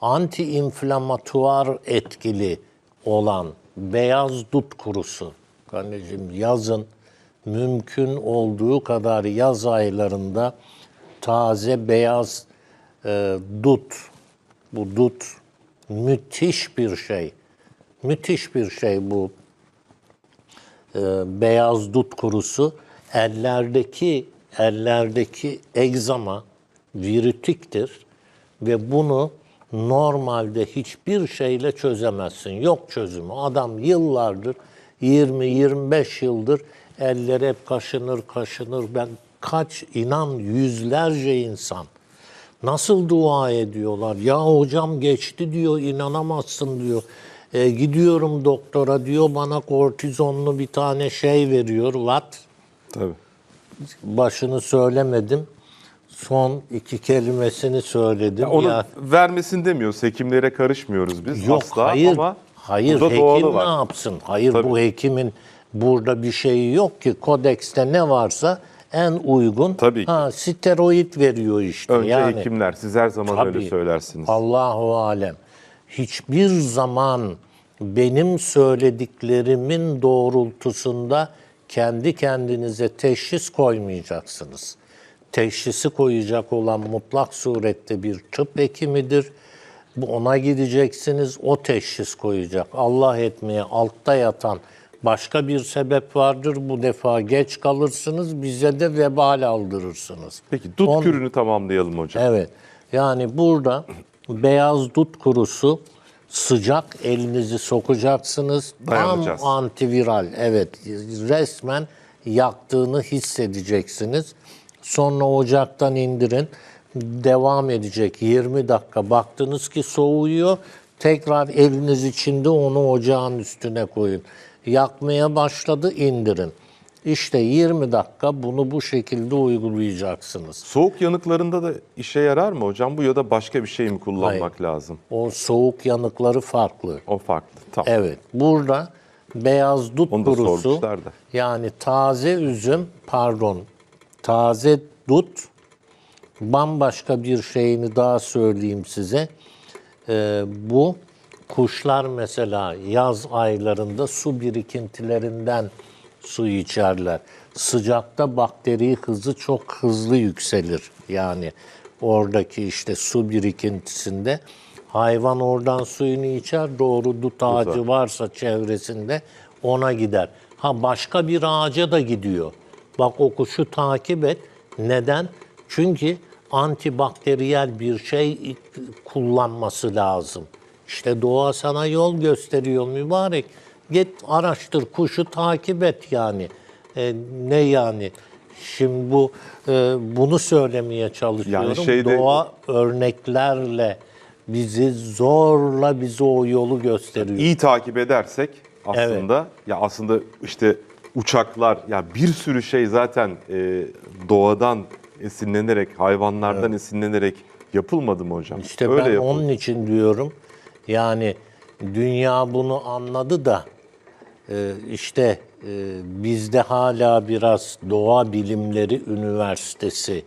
anti-inflamatuar etkili olan beyaz dut kurusu. Anneciğim yazın mümkün olduğu kadar yaz aylarında taze beyaz e, dut, bu dut müthiş bir şey. Müthiş bir şey bu e, beyaz dut kurusu ellerdeki ellerdeki egzama virütiktir ve bunu normalde hiçbir şeyle çözemezsin. Yok çözümü. Adam yıllardır 20-25 yıldır elleri hep kaşınır kaşınır. Ben kaç inan yüzlerce insan Nasıl dua ediyorlar? Ya hocam geçti diyor, inanamazsın diyor. E, gidiyorum doktora diyor, bana kortizonlu bir tane şey veriyor. What? Tabii. Başını söylemedim. Son iki kelimesini söyledim. Ya onu Ya, vermesin demiyoruz. Hekimlere karışmıyoruz biz yok asla hayır, ama hayır hekim ne yapsın? Hayır Tabii. bu hekimin burada bir şeyi yok ki. Kodekste ne varsa en uygun. Tabii ki. Ha, steroid veriyor işte. Önce yani. hekimler. Siz her zaman Tabii. öyle söylersiniz. Allahu alem. Hiçbir zaman benim söylediklerimin doğrultusunda kendi kendinize teşhis koymayacaksınız. Teşhisi koyacak olan mutlak surette bir tıp hekimidir. Bu ona gideceksiniz, o teşhis koyacak. Allah etmeye altta yatan başka bir sebep vardır. Bu defa geç kalırsınız, bize de vebal aldırırsınız. Peki dut On- kürünü tamamlayalım hocam. Evet. Yani burada beyaz dut kurusu sıcak elinizi sokacaksınız. Tam antiviral. Evet. Resmen yaktığını hissedeceksiniz. Sonra ocaktan indirin. Devam edecek 20 dakika. Baktınız ki soğuyor. Tekrar eliniz içinde onu ocağın üstüne koyun. Yakmaya başladı indirin. İşte 20 dakika bunu bu şekilde uygulayacaksınız. Soğuk yanıklarında da işe yarar mı hocam bu ya da başka bir şey mi kullanmak lazım? O soğuk yanıkları farklı. O farklı. Tamam. Evet. Burada beyaz dut Onu da kurusu yani taze üzüm pardon taze dut bambaşka bir şeyini daha söyleyeyim size. Ee, bu kuşlar mesela yaz aylarında su birikintilerinden su içerler. Sıcakta bakteri hızı çok hızlı yükselir. Yani oradaki işte su birikintisinde hayvan oradan suyunu içer doğru dut ağacı varsa çevresinde ona gider. Ha başka bir ağaca da gidiyor. Bak o kuşu takip et. Neden? Çünkü antibakteriyel bir şey kullanması lazım. İşte doğa sana yol gösteriyor mübarek. Git araştır kuşu takip et yani. E, ne yani? Şimdi bu e, bunu söylemeye çalışıyorum. Yani şeyde- Doğa örneklerle bizi zorla bize o yolu gösteriyor. İyi takip edersek aslında ya aslında işte uçaklar ya bir sürü şey zaten e, doğadan esinlenerek hayvanlardan esinlenerek yapılmadı mı hocam? İşte Öyle ben yapıldı. onun için diyorum. Yani dünya bunu anladı da e, işte e, bizde hala biraz Doğa Bilimleri Üniversitesi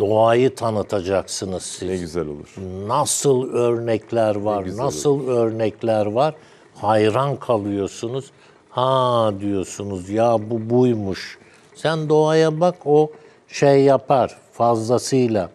doğayı tanıtacaksınız siz. ne güzel olur. Nasıl örnekler var, nasıl örnekler var. Hayran kalıyorsunuz. Ha diyorsunuz ya bu buymuş. Sen doğaya bak o şey yapar fazlasıyla.